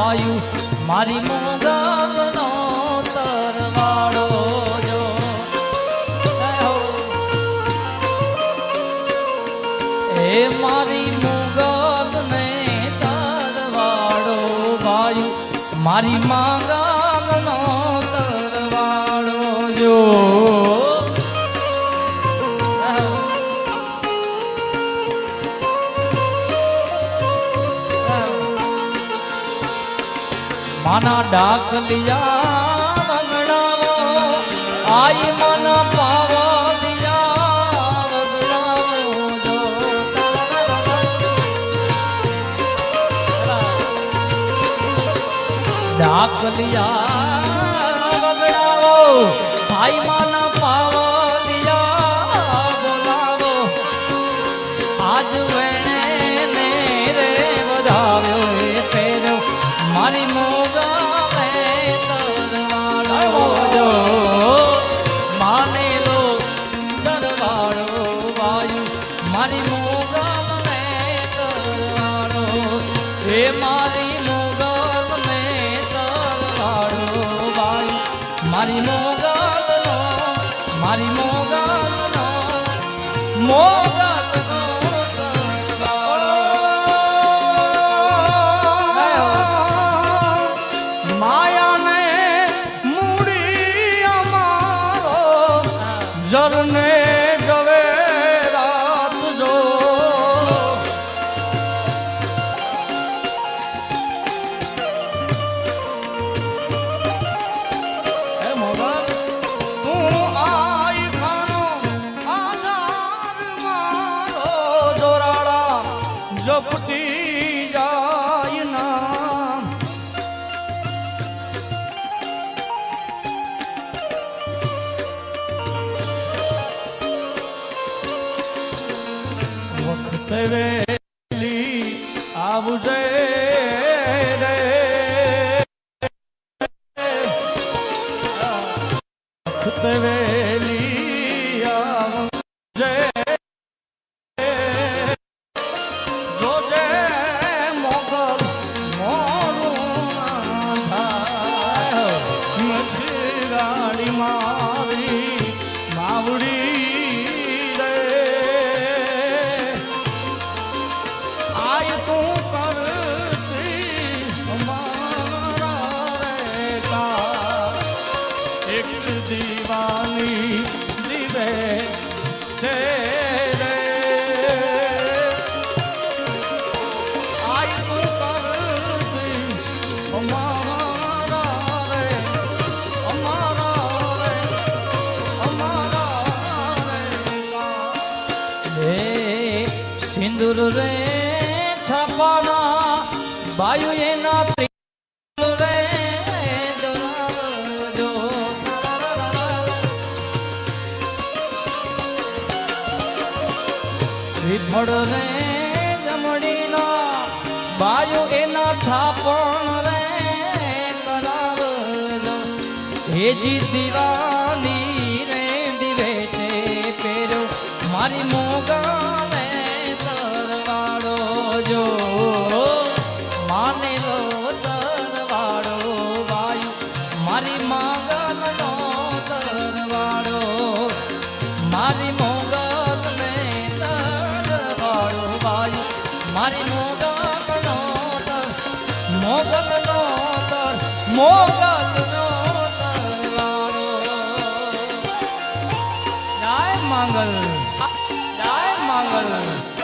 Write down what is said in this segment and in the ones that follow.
વાયુ, મારી મોગલ નો તરવાડો જો. એ મારી મોગલ ને તરવાડો વાયુ, મારી માંગલ તરવાડો જો. માના ડાકલિયા વગડાવો, આઈ માના પાવલિયા વગડાવો જો ડાકલિયા વગડાવો મન પાવો પાવલિયા બોલાવો આજ મારી મોગલે તરવાડો એ મારી મોગલે તરવાડો વાયુ મારી મોગલનો મારી મોગલનો મોગલનો માયાને મૂડી વખત વેલી આવજે રે. વેલી સિંદૂર રે છાપાના બાયુ એના ત્રિશુલ રે દોરાવજો. શ્રીફળ રે જમડીના બાયુ એના થાપણ રે કરાવજો હેજી દીવાની રે દિવેટે પેરો મારી મોગાને તરવાડો જો માનેલો તરવાડો વાયુ મારી માગલનો તરવાડો મારી મોગલને તરવાડો વાયુ મારી મોગલનો તર મોગલનો તર મોગલનો તરવાડો જય મંગલ. જય મંગલ.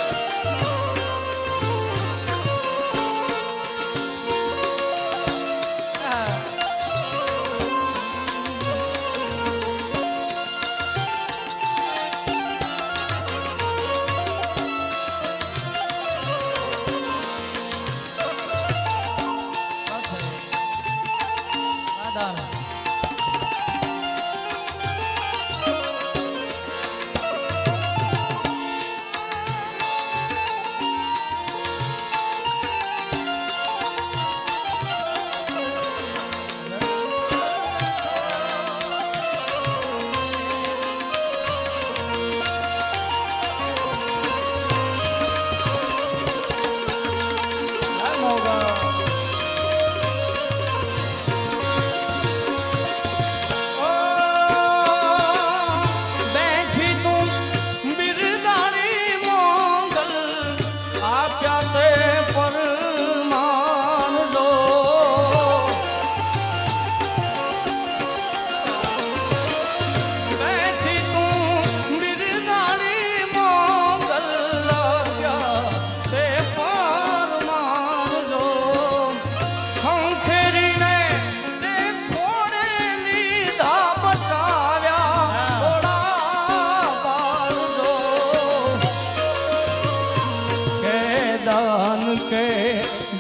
નામ કે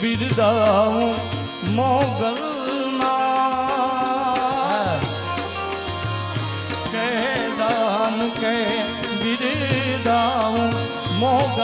બિરદાઉં મોગલ કે દામ કે બિરદાઉં મોગલ